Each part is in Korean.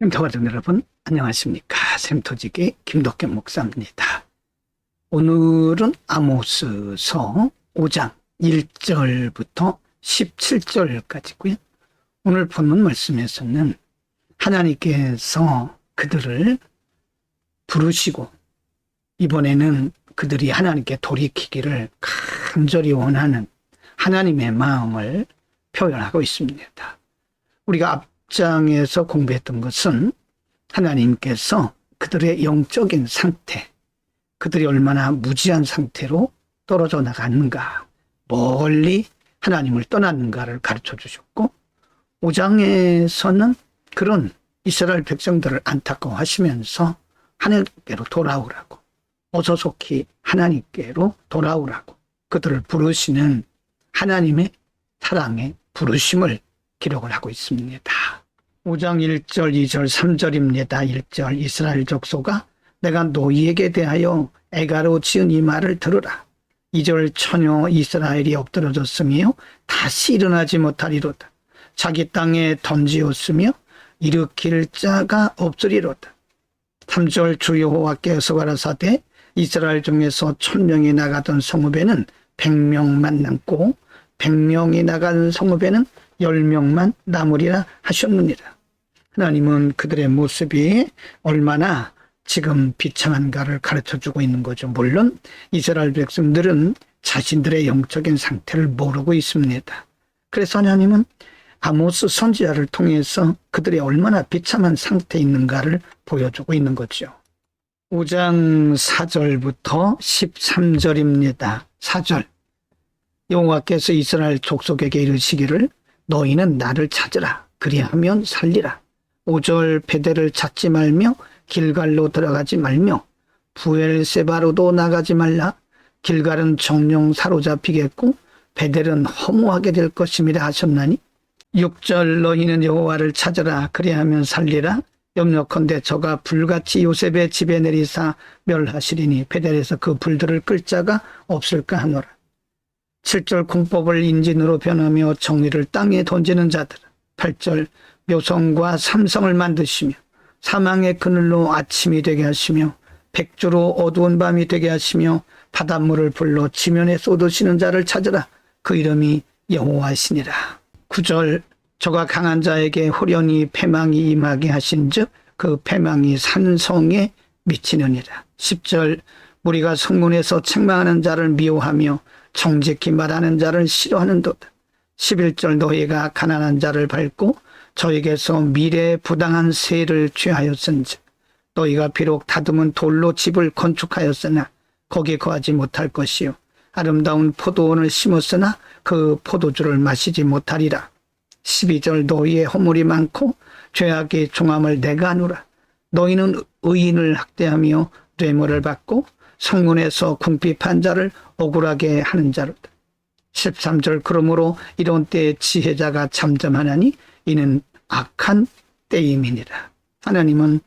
샘터 가족 여러분 안녕하십니까 샘터지기 김덕현 목사입니다. 오늘은 아모스서 5장 1절부터 17절까지고요. 오늘 본문 말씀에서는 하나님께서 그들을 부르시고 이번에는 그들이 하나님께 돌이키기를 간절히 원하는 하나님의 마음을 표현하고 있습니다. 우리가 앞 장에서 공부했던 것은 하나님께서 그들의 영적인 상태, 그들이 얼마나 무지한 상태로 떨어져 나갔는가, 멀리 하나님을 떠났는가를 가르쳐 주셨고, 5장에서는 그런 이스라엘 백성들을 안타까워하시면서 하나님께로 돌아오라고, 어서 속히 하나님께로 돌아오라고 그들을 부르시는 하나님의 사랑의 부르심을 기록을 하고 있습니다. 5장 1절, 2절, 3절입니다. 1절 이스라엘 족소가 내가 너희에게 대하여 애가로 지은 이 말을 들으라. 2절 처녀 이스라엘이 엎드러졌으며 다시 일어나지 못하리로다. 자기 땅에 던지었으며 일으킬 자가 없으리로다. 3절 주 여호와께서 가라사대 이스라엘 중에서 천명이 나가던 성읍에는 100명만 남고 100명이 나간 성읍에는 10명만 남으리라 하셨느니라. 하나님은 그들의 모습이 얼마나 지금 비참한가를 가르쳐 주고 있는 거죠. 물론 이스라엘 백성들은 자신들의 영적인 상태를 모르고 있습니다. 그래서 하나님은 아모스 선지자를 통해서 그들이 얼마나 비참한 상태에 있는가를 보여주고 있는 거죠. 5장 4절부터 13절입니다. 4절. 여호와께서 이스라엘 족속에게 이르시기를 너희는 나를 찾으라. 그리하면 살리라. 5절 베델을 찾지 말며 길갈로 들어가지 말며 부엘세바로도 나가지 말라. 길갈은 정령 사로잡히겠고 베델은 허무하게 될 것임이라 하셨나니 6절 너희는 여호와를 찾으라 그리하면 살리라 염려컨대 저가 불같이 요셉의 집에 내리사 멸하시리니 베델에서 그 불들을 끌 자가 없을까 하노라 7절 공법을 인진으로 변하며 정리를 땅에 던지는 자들 8절 묘성과 삼성을 만드시며 사망의 그늘로 아침이 되게 하시며 백조로 어두운 밤이 되게 하시며 바닷물을 불러 지면에 쏟으시는 자를 찾으라. 그 이름이 여호와시니라. 9절 저가 강한 자에게 호련히 패망이 임하게 하신즉 그 패망이 산성에 미치느니라. 10절 우리가 성문에서 책망하는 자를 미워하며 정직히 말하는 자를 싫어하는도다 11절 너희가 가난한 자를 밟고 저에게서 미래에 부당한 세를 취하였은즉 너희가 비록 다듬은 돌로 집을 건축하였으나 거기 거하지 못할 것이요. 아름다운 포도원을 심었으나 그 포도주를 마시지 못하리라. 12절 너희의 허물이 많고 죄악의 종함을 내가 하노라. 너희는 의인을 학대하며 뇌물을 받고 성문에서 궁핍한 자를 억울하게 하는 자로다 13절 그러므로 이런 때에 지혜자가 잠잠하나니 이는 악한 때임이니라. 하나님은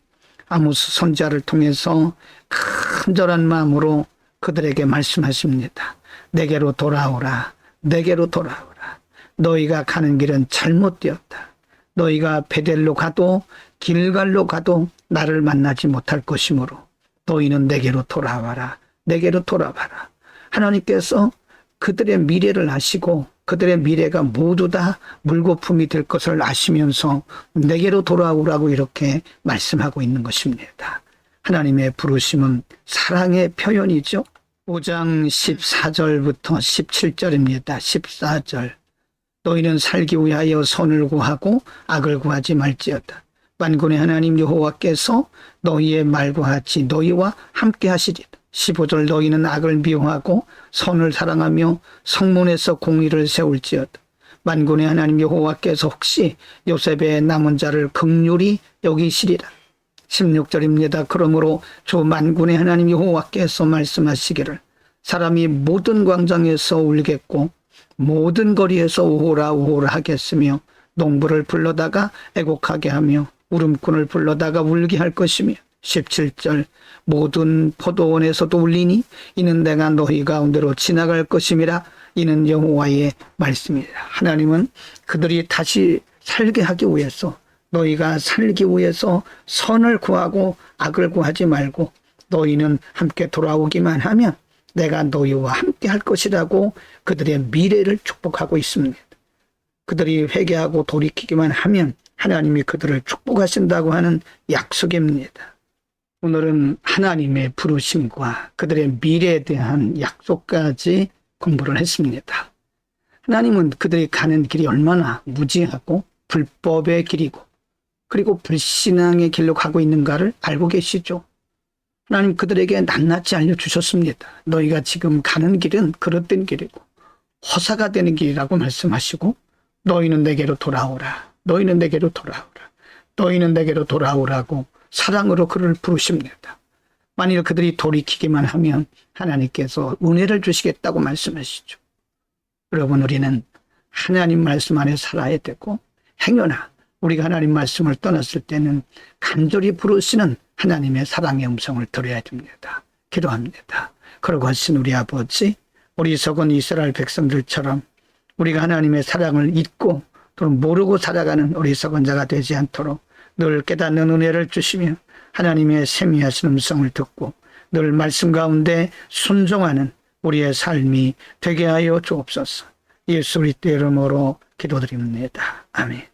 아모스 선자를 통해서 간절한 마음으로 그들에게 말씀하십니다. 내게로 돌아오라. 내게로 돌아오라. 너희가 가는 길은 잘못되었다. 너희가 베델로 가도 길갈로 가도 나를 만나지 못할 것이므로 너희는 내게로 돌아와라. 내게로 돌아와라. 하나님께서 그들의 미래를 아시고 그들의 미래가 모두 다 물거품이 될 것을 아시면서 내게로 돌아오라고 이렇게 말씀하고 있는 것입니다. 하나님의 부르심은 사랑의 표현이죠. 5장 14절부터 17절입니다. 14절. 너희는 살기 위하여 선을 구하고 악을 구하지 말지어다. 만군의 하나님 여호와께서 너희의 말과 같이 너희와 함께 하시리다. 15절 너희는 악을 미워하고 선을 사랑하며 성문에서 공의를 세울지어다. 만군의 하나님 여호와께서 혹시 요셉의 남은 자를 극률이 여기시리라. 16절입니다. 그러므로 주 만군의 하나님 여호와께서 말씀하시기를 사람이 모든 광장에서 울겠고 모든 거리에서 우호라 우호라 하겠으며 농부를 불러다가 애곡하게 하며 울음꾼을 불러다가 울게 할 것이며 17절 모든 포도원에서도 울리니 이는 내가 너희 가운데로 지나갈 것임이라 이는 여호와의 말씀이라 하나님은 그들이 다시 살게 하기 위해서 너희가 살기 위해서 선을 구하고 악을 구하지 말고 너희는 함께 돌아오기만 하면 내가 너희와 함께 할 것이라고 그들의 미래를 축복하고 있습니다. 그들이 회개하고 돌이키기만 하면 하나님이 그들을 축복하신다고 하는 약속입니다. 오늘은 하나님의 부르심과 그들의 미래에 대한 약속까지 공부를 했습니다. 하나님은 그들이 가는 길이 얼마나 무지하고 불법의 길이고 그리고 불신앙의 길로 가고 있는가를 알고 계시죠. 하나님 그들에게 낱낱이 알려주셨습니다. 너희가 지금 가는 길은 그릇된 길이고 허사가 되는 길이라고 말씀하시고 너희는 내게로 돌아오라. 너희는 내게로 돌아오라. 너희는 내게로 돌아오라고 사랑으로 그를 부르십니다. 만일 그들이 돌이키기만 하면 하나님께서 은혜를 주시겠다고 말씀하시죠. 여러분 우리는 하나님 말씀 안에 살아야 되고 행여나 우리가 하나님 말씀을 떠났을 때는 간절히 부르시는 하나님의 사랑의 음성을 들어야 됩니다. 기도합니다. 그러고 하신 우리 아버지, 우리 적은 이스라엘 백성들처럼 우리가 하나님의 사랑을 잊고 또는 모르고 살아가는 우리 적은 자가 되지 않도록 늘 깨닫는 은혜를 주시며 하나님의 세미하신 음성을 듣고 늘 말씀 가운데 순종하는 우리의 삶이 되게 하여 주옵소서. 예수 그리스도의 이름으로 기도드립니다. 아멘.